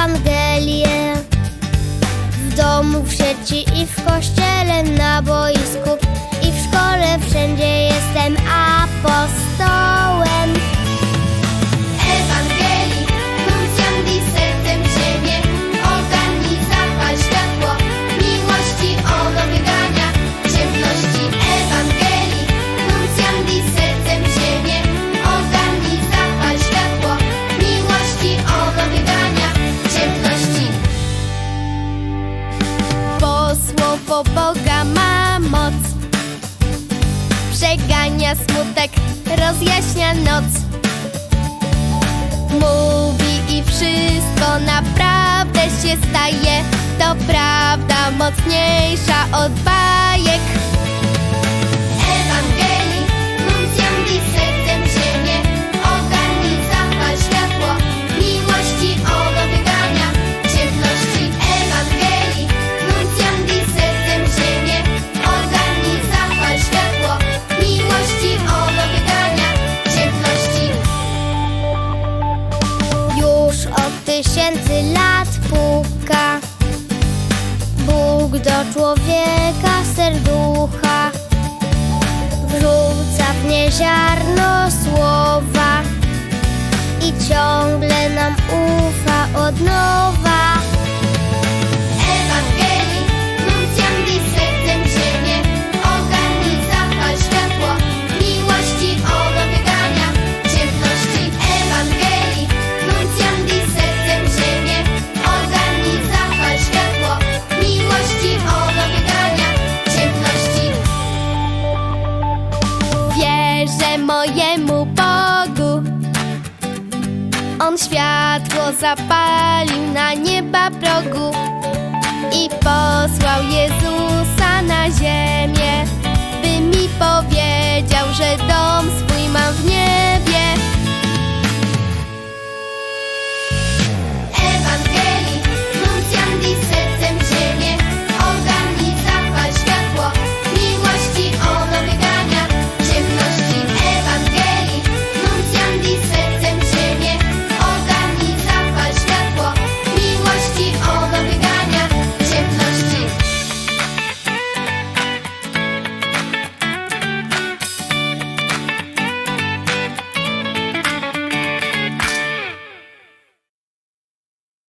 Ewangelię. W domu, w sieci i w moc. Przegania smutek, rozjaśnia noc. Mówi i wszystko naprawdę się staje. To prawda mocniejsza od was. tysięcy lat puka. Bóg do człowieka serducha. Wrzuca w nie ziarno słowa. I ciągle nam ufa od nowa. mojemu Bogu. On światło zapalił na nieba progu.